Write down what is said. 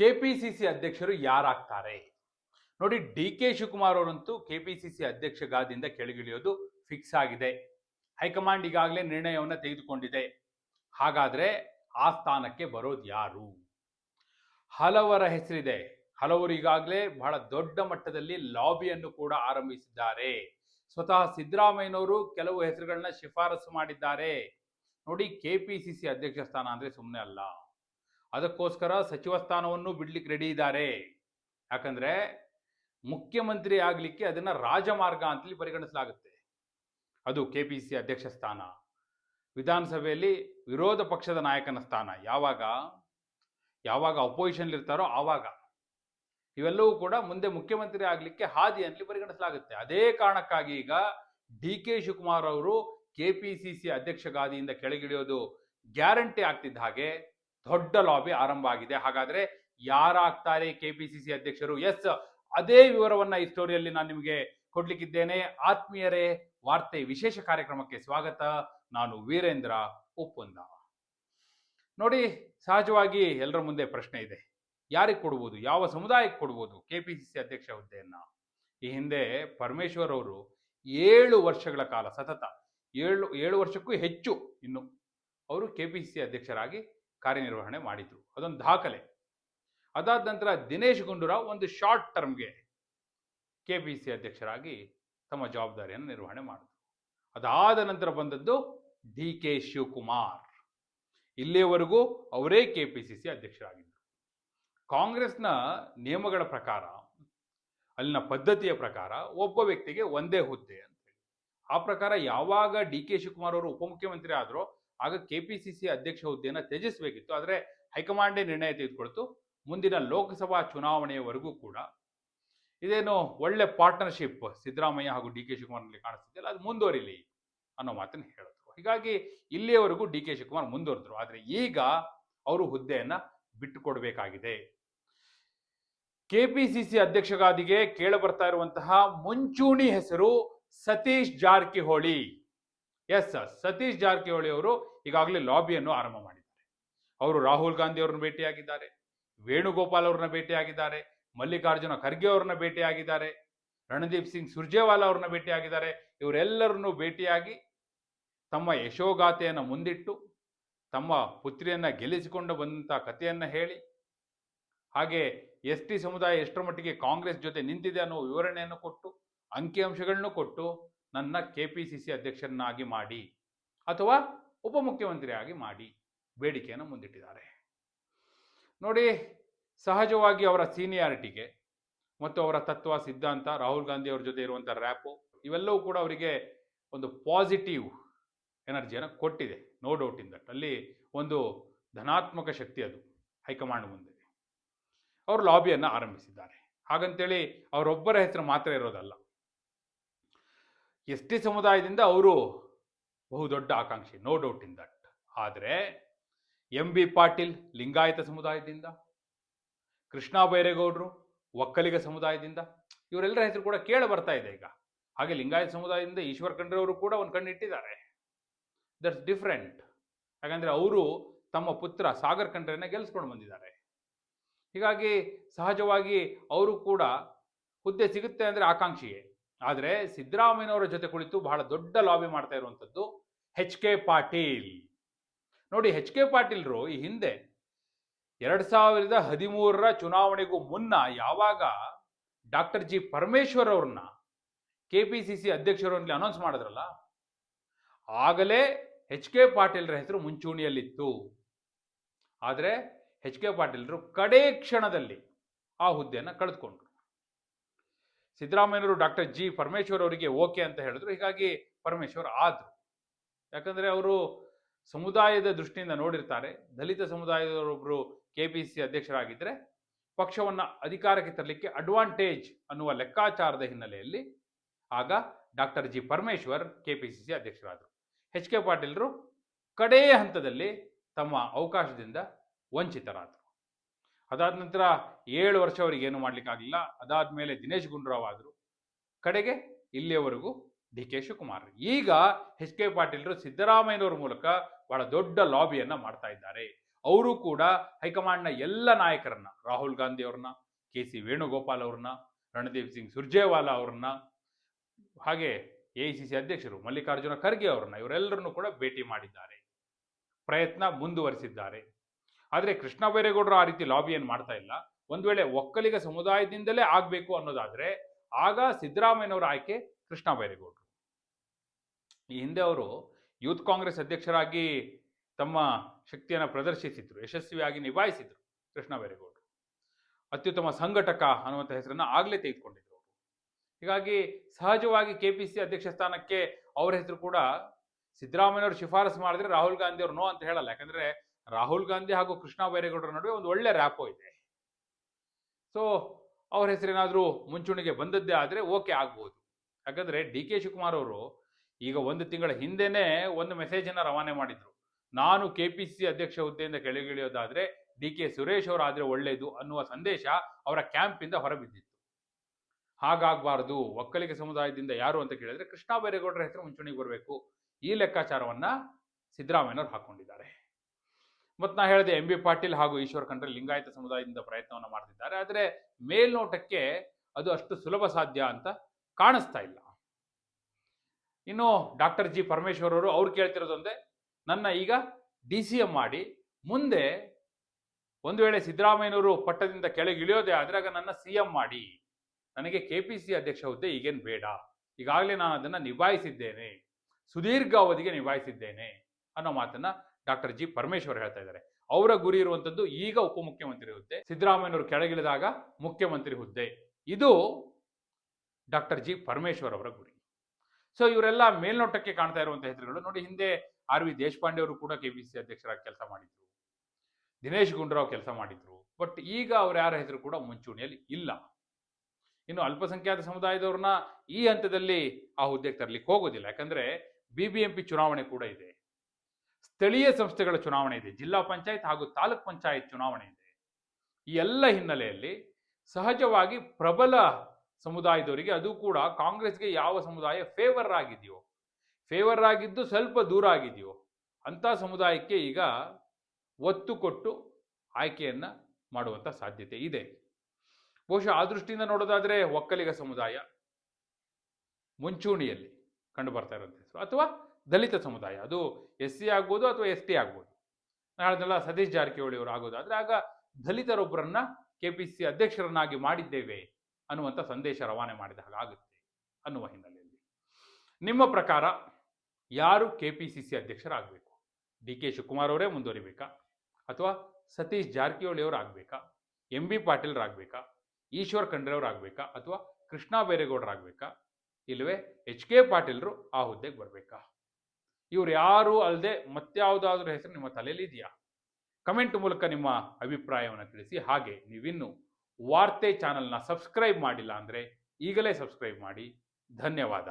KPCC ಅಧ್ಯಕ್ಷರು ಯಾರಾಗ್ತಾರೆ? ನೋಡಿ, D K Shivakumar ಅವರಂತೂ ಕೆಪಿಸಿಸಿ ಅಧ್ಯಕ್ಷ ಗಾದಿಂದ ಕೆಳಗಿಳಿಯೋದು ಫಿಕ್ಸ್ ಆಗಿದೆ. ಹೈಕಮಾಂಡ್ ಈಗಾಗಲೇ ನಿರ್ಣಯವನ್ನು ತೆಗೆದುಕೊಂಡಿದೆ. ಹಾಗಾದ್ರೆ ಆ ಸ್ಥಾನಕ್ಕೆ ಬರೋದು ಯಾರು? ಹಲವರ ಹೆಸರಿದೆ. ಹಲವರು ಈಗಾಗಲೇ ಬಹಳ ದೊಡ್ಡ ಮಟ್ಟದಲ್ಲಿ ಲಾಬಿಯನ್ನು ಕೂಡ ಆರಂಭಿಸಿದ್ದಾರೆ. ಸ್ವತಃ ಸಿದ್ದರಾಮಯ್ಯನವರು ಕೆಲವು ಹೆಸರುಗಳನ್ನ ಶಿಫಾರಸು ಮಾಡಿದ್ದಾರೆ. ನೋಡಿ, ಕೆಪಿಸಿಸಿ ಅಧ್ಯಕ್ಷ ಸ್ಥಾನ ಅಂದ್ರೆ ಸುಮ್ಮನೆ ಅಲ್ಲ. ಅದಕ್ಕೋಸ್ಕರ ಸಚಿವ ಸ್ಥಾನವನ್ನು ಬಿಡ್ಲಿಕ್ಕೆ ರೆಡಿ ಇದ್ದಾರೆ. ಯಾಕಂದ್ರೆ ಮುಖ್ಯಮಂತ್ರಿ ಆಗ್ಲಿಕ್ಕೆ ಅದನ್ನ ರಾಜಮಾರ್ಗ ಅಂತಲಿ ಪರಿಗಣಿಸಲಾಗುತ್ತೆ. ಅದು ಕೆಪಿಸಿಸಿ ಅಧ್ಯಕ್ಷ ಸ್ಥಾನ. ವಿಧಾನಸಭೆಯಲ್ಲಿ ವಿರೋಧ ಪಕ್ಷದ ನಾಯಕನ ಸ್ಥಾನ. ಯಾವಾಗ? ಯಾವಾಗ ಅಪೋಸಿಷನ್ ಇರ್ತಾರೋ ಆವಾಗ. ಇವೆಲ್ಲವೂ ಕೂಡ ಮುಂದೆ ಮುಖ್ಯಮಂತ್ರಿ ಆಗಲಿಕ್ಕೆ ಹಾದಿ ಅಂತಲಿ ಪರಿಗಣಿಸಲಾಗುತ್ತೆ. ಅದೇ ಕಾರಣಕ್ಕಾಗಿ ಈಗ ಡಿ ಕೆ ಶಿವಕುಮಾರ್ ಅವರು ಕೆಪಿಸಿಸಿ ಅಧ್ಯಕ್ಷ ಗಾದಿಯಿಂದ ಕೆಳಗಿಳಿಯೋದು ಗ್ಯಾರಂಟಿ ಆಗ್ತಿದ್ದ ಹಾಗೆ ದೊಡ್ಡ ಲಾಬಿ ಆರಂಭ ಆಗಿದೆ. ಹಾಗಾದ್ರೆ ಯಾರಾಗ್ತಾರೆ ಕೆಪಿಸಿಸಿ ಅಧ್ಯಕ್ಷರು? ಎಸ್ ಅದೇ ವಿವರವನ್ನ ಈ ಸ್ಟೋರಿಯಲ್ಲಿ ನಾನು ನಿಮಗೆ ಕೊಡ್ಲಿಕ್ಕಿದ್ದೇನೆ. ಆತ್ಮೀಯರೇ, ವಾರ್ತೆ ವಿಶೇಷ ಕಾರ್ಯಕ್ರಮಕ್ಕೆ ಸ್ವಾಗತ. ನಾನು ವೀರೇಂದ್ರ ಉಪ್ಪುಂದ ನೋಡಿ, ಸಹಜವಾಗಿ ಎಲ್ಲರ ಮುಂದೆ ಪ್ರಶ್ನೆ ಇದೆ. ಯಾರಿಗೆ ಕೊಡ್ಬೋದು? ಯಾವ ಸಮುದಾಯಕ್ಕೆ ಕೊಡ್ಬೋದು ಕೆಪಿಸಿಸಿ ಅಧ್ಯಕ್ಷ ಹುದ್ದೆಯನ್ನ? ಈ ಹಿಂದೆ ಪರಮೇಶ್ವರ್ ಅವರು ಏಳು ವರ್ಷಗಳ ಕಾಲ, ಸತತ ಏಳು ಏಳು ವರ್ಷಕ್ಕೂ ಹೆಚ್ಚು ಇನ್ನು ಅವರು ಕೆಪಿಸಿಸಿ ಅಧ್ಯಕ್ಷರಾಗಿ ಕಾರ್ಯನಿರ್ವಹಣೆ ಮಾಡಿದ್ರು. ಅದೊಂದು ದಾಖಲೆ. ಅದಾದ ನಂತರ ದಿನೇಶ್ ಗುಂಡೂರಾವ್ ಒಂದು ಶಾರ್ಟ್ ಟರ್ಮ್ಗೆ ಕೆ ಪಿ ಸಿ ಅಧ್ಯಕ್ಷರಾಗಿ ತಮ್ಮ ಜವಾಬ್ದಾರಿಯನ್ನು ನಿರ್ವಹಣೆ ಮಾಡಿದ್ರು. ಅದಾದ ನಂತರ ಬಂದದ್ದು ಡಿ ಕೆ ಶಿವಕುಮಾರ್. ಇಲ್ಲಿಯವರೆಗೂ ಅವರೇ ಕೆ ಪಿ ಸಿ ಸಿ ಅಧ್ಯಕ್ಷರಾಗಿದ್ದರು. ಕಾಂಗ್ರೆಸ್ನ ನಿಯಮಗಳ ಪ್ರಕಾರ, ಅಲ್ಲಿನ ಪದ್ಧತಿಯ ಪ್ರಕಾರ ಒಬ್ಬ ವ್ಯಕ್ತಿಗೆ ಒಂದೇ ಹುದ್ದೆ ಅಂತ ಹೇಳಿ. ಆ ಪ್ರಕಾರ ಯಾವಾಗ ಡಿ ಕೆ ಶಿವಕುಮಾರ್ ಅವರು ಉಪಮುಖ್ಯಮಂತ್ರಿ ಆದ್ರೋ ಆಗ ಕೆಪಿಸಿಸಿ ಅಧ್ಯಕ್ಷ ಹುದ್ದೆಯನ್ನು ತ್ಯಜಿಸಬೇಕಿತ್ತು. ಆದರೆ ಹೈಕಮಾಂಡೇ ನಿರ್ಣಯ ತೆಗೆದುಕೊಳ್ತು. ಮುಂದಿನ ಲೋಕಸಭಾ ಚುನಾವಣೆಯವರೆಗೂ ಕೂಡ ಇದೇನು ಒಳ್ಳೆ ಪಾರ್ಟ್ನರ್ಶಿಪ್ ಸಿದ್ದರಾಮಯ್ಯ ಹಾಗೂ ಡಿ ಕೆ ಶಿವಕುಮಾರ್ನಲ್ಲಿ ಕಾಣಿಸ್ತಿದೆಯಲ್ಲ, ಅದು ಮುಂದುವರಿಲಿ ಅನ್ನೋ ಮಾತನ್ನು ಹೇಳಿದ್ರು. ಹೀಗಾಗಿ ಇಲ್ಲಿಯವರೆಗೂ ಡಿ ಕೆ ಶಿವಕುಮಾರ್ ಮುಂದುವರೆದ್ರು. ಆದರೆ ಈಗ ಅವರು ಹುದ್ದೆಯನ್ನ ಬಿಟ್ಟುಕೊಡ್ಬೇಕಾಗಿದೆ. ಸಿ ಅಧ್ಯಕ್ಷಗಾದಿಗೆ ಕೇಳ ಬರ್ತಾ ಇರುವಂತಹ ಮುಂಚೂಣಿ ಹೆಸರು ಸತೀಶ್ ಜಾರಕಿಹೊಳಿ. ಎಸ್ ಸರ್ ಸತೀಶ್ ಜಾರಕಿಹೊಳಿ ಅವರು ಈಗಾಗಲೇ ಲಾಬಿಯನ್ನು ಆರಂಭ ಮಾಡಿದ್ದಾರೆ. ಅವರು ರಾಹುಲ್ ಗಾಂಧಿ ಅವರನ್ನು ಭೇಟಿಯಾಗಿದ್ದಾರೆ, ವೇಣುಗೋಪಾಲ್ ಅವ್ರನ್ನ ಭೇಟಿಯಾಗಿದ್ದಾರೆ, ಮಲ್ಲಿಕಾರ್ಜುನ ಖರ್ಗೆ ಅವ್ರನ್ನ ಭೇಟಿಯಾಗಿದ್ದಾರೆ, ರಣದೀಪ್ ಸಿಂಗ್ ಸುರ್ಜೇವಾಲಾ ಅವ್ರನ್ನ ಭೇಟಿಯಾಗಿದ್ದಾರೆ. ಇವರೆಲ್ಲರನ್ನು ಭೇಟಿಯಾಗಿ ತಮ್ಮ ಯಶೋಗಾಥೆಯನ್ನು ಮುಂದಿಟ್ಟು, ತಮ್ಮ ಪುತ್ರಿಯನ್ನ ಗೆಲ್ಲಿಸಿಕೊಂಡು ಬಂದಂಥ ಕಥೆಯನ್ನು ಹೇಳಿ, ಹಾಗೆ ಎಸ್ ಟಿ ಸಮುದಾಯ ಎಷ್ಟರ ಮಟ್ಟಿಗೆ ಕಾಂಗ್ರೆಸ್ ಜೊತೆ ನಿಂತಿದೆ ಅನ್ನೋ ವಿವರಣೆಯನ್ನು ಕೊಟ್ಟು ಅಂಕಿಅಂಶಗಳನ್ನು ಕೊಟ್ಟು ನನ್ನ ಕೆ ಪಿ ಸಿ ಸಿ ಅಧ್ಯಕ್ಷರನ್ನಾಗಿ ಮಾಡಿ ಅಥವಾ ಉಪಮುಖ್ಯಮಂತ್ರಿಯಾಗಿ ಮಾಡಿ ಬೇಡಿಕೆಯನ್ನು ಮುಂದಿಟ್ಟಿದ್ದಾರೆ. ನೋಡಿ, ಸಹಜವಾಗಿ ಅವರ ಸೀನಿಯಾರಿಟಿಗೆ ಮತ್ತು ಅವರ ತತ್ವ, ಸಿದ್ಧಾಂತ, ರಾಹುಲ್ ಗಾಂಧಿ ಅವರ ಜೊತೆ ಇರುವಂಥ ರ್ಯಾಪು ಇವೆಲ್ಲವೂ ಕೂಡ ಅವರಿಗೆ ಒಂದು ಪಾಸಿಟಿವ್ ಎನರ್ಜಿಯನ್ನು ಕೊಟ್ಟಿದೆ. ನೋ ಡೌಟ್ ಇನ್ ದಟ್ ಅಲ್ಲಿ ಒಂದು ಧನಾತ್ಮಕ ಶಕ್ತಿ ಅದು ಹೈಕಮಾಂಡ್ ಮುಂದೆ. ಅವರು ಲಾಬಿಯನ್ನು ಆರಂಭಿಸಿದ್ದಾರೆ. ಹಾಗಂತೇಳಿ ಅವರೊಬ್ಬರ ಹೆಸರು ಮಾತ್ರ ಇರೋದಲ್ಲ. ಎಸ್ ಟಿ ಸಮುದಾಯದಿಂದ ಅವರು ಬಹುದೊಡ್ಡ ಆಕಾಂಕ್ಷಿ ನೋ ಡೌಟ್ ಇನ್ ದಟ್ ಆದರೆ ಎಂ ಬಿ ಪಾಟೀಲ್ ಲಿಂಗಾಯತ ಸಮುದಾಯದಿಂದ, ಕೃಷ್ಣ ಬೈರೇಗೌಡರು, ಒಕ್ಕಲಿಗ ಸಮುದಾಯದಿಂದ, ಇವರೆಲ್ಲರ ಹೆಸರು ಕೂಡ ಕೇಳ ಬರ್ತಾ ಇದೆ ಈಗ. ಹಾಗೆ ಲಿಂಗಾಯತ ಸಮುದಾಯದಿಂದ ಈಶ್ವರ್ ಖಂಡ್ರೆ ಅವರು ಕೂಡ ಒಂದು ಕಣ್ಣಿಟ್ಟಿದ್ದಾರೆ ದಟ್ಸ್ ಡಿಫ್ರೆಂಟ್ ಯಾಕಂದರೆ ಅವರು ತಮ್ಮ ಪುತ್ರ ಸಾಗರ್ ಖಂಡ್ರೆನ ಗೆಲ್ಲಿಸ್ಕೊಂಡು ಬಂದಿದ್ದಾರೆ. ಹೀಗಾಗಿ ಸಹಜವಾಗಿ ಅವರು ಕೂಡ ಹುದ್ದೆ ಸಿಗುತ್ತೆ ಅಂದರೆ ಆಕಾಂಕ್ಷಿಯೇ. ಆದರೆ ಸಿದ್ದರಾಮಯ್ಯನವರ ಜೊತೆ ಕುಳಿತು ಬಹಳ ದೊಡ್ಡ ಲಾಬಿ ಮಾಡ್ತಾ ಇರುವಂಥದ್ದು ಎಚ್ ಕೆ ಪಾಟೀಲ್. ನೋಡಿ ಎಚ್ ಕೆ ಪಾಟೀಲ್ರು ಈ ಹಿಂದೆ ಎರಡ್ ಸಾವಿರದ ಹದಿಮೂರರ ಚುನಾವಣೆಗೂ ಮುನ್ನ ಯಾವಾಗ ಡಾಕ್ಟರ್ ಜಿ ಪರಮೇಶ್ವರ್ ಅವ್ರನ್ನ ಕೆ ಪಿ ಸಿ ಸಿ ಅಧ್ಯಕ್ಷರು ಅಂತಲಿ ಅನೌನ್ಸ್ ಮಾಡಿದ್ರಲ್ಲ, ಆಗಲೇ ಎಚ್ ಕೆ ಪಾಟೀಲ್ರ ಹೆಸರು ಮುಂಚೂಣಿಯಲ್ಲಿತ್ತು. ಆದರೆ ಎಚ್ ಕೆ ಪಾಟೀಲ್ರು ಕಡೇ ಕ್ಷಣದಲ್ಲಿ ಆ ಹುದ್ದೆಯನ್ನು ಕಳೆದುಕೊಂಡ್ರು. ಸಿದ್ದರಾಮಯ್ಯನವರು ಡಾಕ್ಟರ್ ಜಿ ಪರಮೇಶ್ವರ್ ಅವರಿಗೆ ಓಕೆ ಅಂತ ಹೇಳಿದ್ರು. ಹೀಗಾಗಿ ಪರಮೇಶ್ವರ್ ಆದ್ರು. ಯಾಕಂದರೆ ಅವರು ಸಮುದಾಯದ ದೃಷ್ಟಿಯಿಂದ ನೋಡಿರ್ತಾರೆ. ದಲಿತ ಸಮುದಾಯದವರೊಬ್ಬರು ಕೆ ಪಿ ಸಿ ಅಧ್ಯಕ್ಷರಾಗಿದ್ದರೆ ಪಕ್ಷವನ್ನು ಅಧಿಕಾರಕ್ಕೆ ತರಲಿಕ್ಕೆ ಅಡ್ವಾಂಟೇಜ್ ಅನ್ನುವ ಲೆಕ್ಕಾಚಾರದ ಹಿನ್ನೆಲೆಯಲ್ಲಿ ಆಗ doctor G Parameshwar K P C C ಅಧ್ಯಕ್ಷರಾದರು. H K ಪಾಟೀಲ್ರು ಕಡೇ ಹಂತದಲ್ಲಿ ತಮ್ಮ ಅವಕಾಶದಿಂದ ವಂಚಿತರಾದರು. ಅದಾದ ನಂತರ ಏಳು ವರ್ಷ ಅವರಿಗೆ ಏನು ಮಾಡ್ಲಿಕ್ಕಾಗಲಿಲ್ಲ. ಅದಾದ ಮೇಲೆ ದಿನೇಶ್ ಗುಂಡೂರಾವ್ ಆದರು. ಕಡೆಗೆ ಇಲ್ಲಿಯವರೆಗೂ ಡಿ ಕೆ ಶಿವಕುಮಾರ್. ಈಗ ಎಚ್ ಕೆ ಪಾಟೀಲ್ರು ಸಿದ್ದರಾಮಯ್ಯನವರ ಮೂಲಕ ಬಹಳ ದೊಡ್ಡ ಲಾಬಿಯನ್ನ ಮಾಡ್ತಾ ಇದ್ದಾರೆ. ಅವರು ಕೂಡ ಹೈಕಮಾಂಡ್ನ ಎಲ್ಲ ನಾಯಕರನ್ನ, ರಾಹುಲ್ ಗಾಂಧಿ ಅವ್ರನ್ನ, ಕೆ ಸಿ ವೇಣುಗೋಪಾಲ್ ಅವ್ರನ್ನ, ರಣದೀಪ್ ಸಿಂಗ್ ಸುರ್ಜೇವಾಲಾ ಅವ್ರನ್ನ, ಹಾಗೆ ಎ ಸಿ ಸಿ ಅಧ್ಯಕ್ಷರು ಮಲ್ಲಿಕಾರ್ಜುನ ಖರ್ಗೆ ಅವ್ರನ್ನ ಇವರೆಲ್ಲರನ್ನು ಕೂಡ ಭೇಟಿ ಮಾಡಿದ್ದಾರೆ. ಪ್ರಯತ್ನ ಮುಂದುವರಿಸಿದ್ದಾರೆ. ಆದರೆ ಕೃಷ್ಣ ಬೈರೇಗೌಡರು ಆ ರೀತಿ ಲಾಬಿ ಏನು ಮಾಡ್ತಾ ಇಲ್ಲ. ಒಂದು ವೇಳೆ ಒಕ್ಕಲಿಗ ಸಮುದಾಯದಿಂದಲೇ ಆಗಬೇಕು ಅನ್ನೋದಾದ್ರೆ ಆಗ ಸಿದ್ದರಾಮಯ್ಯನವರ ಆಯ್ಕೆ ಕೃಷ್ಣ ಬೈರೇಗೌಡರು. ಈ ಹಿಂದೆ ಅವರು ಯೂತ್ ಕಾಂಗ್ರೆಸ್ ಅಧ್ಯಕ್ಷರಾಗಿ ತಮ್ಮ ಶಕ್ತಿಯನ್ನು ಪ್ರದರ್ಶಿಸಿದ್ರು, ಯಶಸ್ವಿಯಾಗಿ ನಿಭಾಯಿಸಿದ್ರು ಕೃಷ್ಣ ಬೈರೇಗೌಡರು. ಅತ್ಯುತ್ತಮ ಸಂಘಟಕ ಅನ್ನುವಂಥ ಹೆಸರನ್ನ ಆಗ್ಲೇ ತೆಗೆದುಕೊಂಡಿದ್ರು ಹೀಗಾಗಿ ಸಹಜವಾಗಿ ಕೆ ಪಿ ಸಿ ಅಧ್ಯಕ್ಷ ಸ್ಥಾನಕ್ಕೆ ಅವರ ಹೆಸರು ಕೂಡ ಸಿದ್ದರಾಮಯ್ಯವರು ಶಿಫಾರಸು ಮಾಡಿದ್ರೆ ರಾಹುಲ್ ಗಾಂಧಿ ಅವರು ನೋ ಅಂತ ಹೇಳಲ್ಲ. ಯಾಕಂದ್ರೆ ರಾಹುಲ್ ಗಾಂಧಿ ಹಾಗೂ ಕೃಷ್ಣ ಬೈರೇಗೌಡರ ನಡುವೆ ಒಂದು ಒಳ್ಳೆ ರ್ಯಾಪೋ ಇದೆ. ಸೊ ಅವ್ರ ಹೆಸರೇನಾದರೂ ಮುಂಚೂಣಿಗೆ ಬಂದದ್ದೇ ಆದರೆ ಓಕೆ ಆಗ್ಬೋದು. ಯಾಕಂದರೆ ಡಿ ಕೆ ಶಿವಕುಮಾರ್ ಅವರು ಈಗ ಒಂದು ತಿಂಗಳ ಹಿಂದೆನೆ ಒಂದು ಮೆಸೇಜ್ ಅನ್ನ ರವಾನೆ ಮಾಡಿದ್ರು. ನಾನು ಕೆ ಪಿ ಸಿ ಅಧ್ಯಕ್ಷ ಹುದ್ದೆಯಿಂದ ಕೆಳಗಿಳಿಯೋದಾದರೆ ಡಿ ಕೆ ಸುರೇಶ್ ಅವರು ಆದ್ರೆ ಒಳ್ಳೇದು ಅನ್ನುವ ಸಂದೇಶ ಅವರ ಕ್ಯಾಂಪ್ ಇಂದ ಹೊರಬಿದ್ದಿತ್ತು. ಹಾಗಾಗಬಾರದು, ಒಕ್ಕಲಿಗ ಸಮುದಾಯದಿಂದ ಯಾರು ಅಂತ ಕೇಳಿದ್ರೆ ಕೃಷ್ಣ ಬೈರೇಗೌಡರ ಹೆಸರು ಮುಂಚೂಣಿಗೆ ಬರಬೇಕು. ಈ ಲೆಕ್ಕಾಚಾರವನ್ನ ಸಿದ್ದರಾಮಯ್ಯನವರು ಹಾಕೊಂಡಿದ್ದಾರೆ. ಮತ್ತು ನಾ ಹೇಳಿದೆ ಎಂ ಬಿ ಪಾಟೀಲ್ ಹಾಗೂ ಈಶ್ವರ್ ಖಂಡ್ರೆ ಲಿಂಗಾಯತ ಸಮುದಾಯದಿಂದ ಪ್ರಯತ್ನವನ್ನು ಮಾಡ್ತಿದ್ದಾರೆ. ಆದರೆ ಮೇಲ್ನೋಟಕ್ಕೆ ಅದು ಅಷ್ಟು ಸುಲಭ ಸಾಧ್ಯ ಅಂತ ಕಾಣಿಸ್ತಾ ಇಲ್ಲ. ಇನ್ನು ಡಾಕ್ಟರ್ ಜಿ ಪರಮೇಶ್ವರ್ ಅವರು, ಅವ್ರು ಕೇಳ್ತಿರೋದೊಂದೇ ನನ್ನ ಈಗ ಡಿ ಸಿ ಎಂ ಮಾಡಿ, ಮುಂದೆ ಒಂದು ವೇಳೆ ಸಿದ್ದರಾಮಯ್ಯನವರು ಪಟ್ಟದಿಂದ ಕೆಳಗೆ ಇಳಿಯೋದೇ ಆದರೆ ಆಗ ನನ್ನ ಸಿ ಎಂ ಮಾಡಿ. ನನಗೆ ಕೆ ಪಿ ಸಿ ಅಧ್ಯಕ್ಷ ಹುದ್ದೆ ಈಗೇನು ಬೇಡ. ಈಗಾಗಲೇ ನಾನು ಅದನ್ನ ನಿಭಾಯಿಸಿದ್ದೇನೆ. ಸುದೀರ್ಘ ಅವಧಿಗೆ ನಿಭಾಯಿಸಿದ್ದೇನೆ ಅನ್ನೋ ಮಾತನ್ನ ಡಾಕ್ಟರ್ ಜಿ ಪರಮೇಶ್ವರ್ ಹೇಳ್ತಾ ಇದ್ದಾರೆ. ಅವರ ಗುರಿ ಇರುವಂತದ್ದು ಈಗ ಉಪಮುಖ್ಯಮಂತ್ರಿ ಹುದ್ದೆ, ಸಿದ್ದರಾಮಯ್ಯನವರು ಕೆಳಗಿಳಿದಾಗ ಮುಖ್ಯಮಂತ್ರಿ ಹುದ್ದೆ. ಇದು ಡಾಕ್ಟರ್ ಜಿ ಪರಮೇಶ್ವರ್ ಅವರ ಗುರಿ. ಸೊ ಇವರೆಲ್ಲ ಮೇಲ್ನೋಟಕ್ಕೆ ಕಾಣ್ತಾ ಇರುವಂತಹ ಹೆಸರುಗಳು. ನೋಡಿ, ಹಿಂದೆ ಆರ್ ವಿ ದೇಶಪಾಂಡೆ ಅವರು ಕೂಡ ಕೆಪಿಸಿಸಿ ಅಧ್ಯಕ್ಷರಾಗಿ ಕೆಲಸ ಮಾಡಿದ್ರು. ದಿನೇಶ್ ಗುಂಡೂರಾವ್ ಕೆಲಸ ಮಾಡಿದ್ರು. ಬಟ್ ಈಗ ಅವ್ರ ಯಾರ ಹೆಸರು ಕೂಡ ಮುಂಚೂಣಿಯಲ್ಲಿ ಇಲ್ಲ. ಇನ್ನು ಅಲ್ಪಸಂಖ್ಯಾತ ಸಮುದಾಯದವ್ರನ್ನ ಈ ಹಂತದಲ್ಲಿ ಆ ಹುದ್ದೆಗೆ ತರಲಿಕ್ಕೆ ಹೋಗೋದಿಲ್ಲ. ಯಾಕಂದ್ರೆ ಬಿಬಿಎಂಪಿ ಚುನಾವಣೆ ಕೂಡ ಇದೆ. ಸ್ಥಳೀಯ ಸಂಸ್ಥೆಗಳ ಚುನಾವಣೆ ಇದೆ, ಜಿಲ್ಲಾ ಪಂಚಾಯತ್ ಹಾಗೂ ತಾಲೂಕ್ ಪಂಚಾಯತ್ ಚುನಾವಣೆ ಇದೆ. ಈ ಎಲ್ಲ ಹಿನ್ನೆಲೆಯಲ್ಲಿ ಸಹಜವಾಗಿ ಪ್ರಬಲ ಸಮುದಾಯದವರಿಗೆ, ಅದು ಕೂಡ ಕಾಂಗ್ರೆಸ್ಗೆ ಯಾವ ಸಮುದಾಯ ಫೇವರ್ ಆಗಿದೆಯೋ ಫೇವರ್ ಆಗಿದ್ದು ಸ್ವಲ್ಪ ದೂರ ಆಗಿದೆಯೋ ಅಂತ ಸಮುದಾಯಕ್ಕೆ ಈಗ ಒತ್ತು ಕೊಟ್ಟು ಆಯ್ಕೆಯನ್ನ ಮಾಡುವಂತ ಸಾಧ್ಯತೆ ಇದೆ. ಬಹುಶಃ ಆ ದೃಷ್ಟಿಯಿಂದ ನೋಡೋದಾದರೆ ಒಕ್ಕಲಿಗ ಸಮುದಾಯ ಮುಂಚೂಣಿಯಲ್ಲಿ ಕಂಡು ಬರ್ತಾ ಹೆಸರು ಅಥವಾ ದಲಿತ ಸಮುದಾಯ, ಅದು ಎಸ್ ಸಿ ಆಗ್ಬೋದು ಅಥವಾ ಎಸ್ ಟಿ ಆಗ್ಬೋದು. ನಾಳೆಲ್ಲ ಸತೀಶ್ ಜಾರಕಿಹೊಳಿ ಅವರು ಆಗೋದಾದ್ರೆ ಆಗ ದಲಿತರೊಬ್ಬರನ್ನ ಕೆ ಪಿ ಸಿ ಅಧ್ಯಕ್ಷರನ್ನಾಗಿ ಮಾಡಿದ್ದೇವೆ ಅನ್ನುವಂಥ ಸಂದೇಶ ರವಾನೆ ಮಾಡಿದ ಹಾಗಾಗುತ್ತೆ ಅನ್ನುವ ಹಿನ್ನೆಲೆಯಲ್ಲಿ. ನಿಮ್ಮ ಪ್ರಕಾರ ಯಾರು ಕೆ ಪಿ ಸಿ ಸಿ ಅಧ್ಯಕ್ಷರಾಗಬೇಕು? ಡಿ ಕೆ ಶಿವಕುಮಾರ್ ಅವರೇ ಮುಂದುವರಿಬೇಕಾ? ಅಥವಾ ಸತೀಶ್ ಜಾರಕಿಹೊಳಿ ಅವರು ಆಗಬೇಕಾ? ಎಂ ಬಿ ಪಾಟೀಲ್ರಾಗಬೇಕಾ ಈಶ್ವರ್ ಖಂಡ್ರೆ ಆಗಬೇಕಾ? ಅಥವಾ ಕೃಷ್ಣ ಬೈರೇಗೌಡರಾಗಬೇಕಾ ಇಲ್ಲವೇ ಎಚ್ ಕೆ ಪಾಟೀಲ್ರು ಆ ಹುದ್ದೆಗೆ ಬರಬೇಕಾ? ಇವ್ರು ಯಾರು ಅಲ್ಲದೆ ಮತ್ಯಾವುದಾದ್ರೂ ಹೆಸರು ನಿಮ್ಮ ತಲೆಯಲ್ಲಿ ಇದೆಯಾ? ಕಮೆಂಟ್ ಮೂಲಕ ನಿಮ್ಮ ಅಭಿಪ್ರಾಯವನ್ನು ತಿಳಿಸಿ. ಹಾಗೆ ನೀವಿನ್ನು ವಾರ್ತೆ ಚಾನಲ್ನ ಸಬ್ಸ್ಕ್ರೈಬ್ ಮಾಡಿಲ್ಲ ಅಂದರೆ ಈಗಲೇ ಸಬ್ಸ್ಕ್ರೈಬ್ ಮಾಡಿ. ಧನ್ಯವಾದ.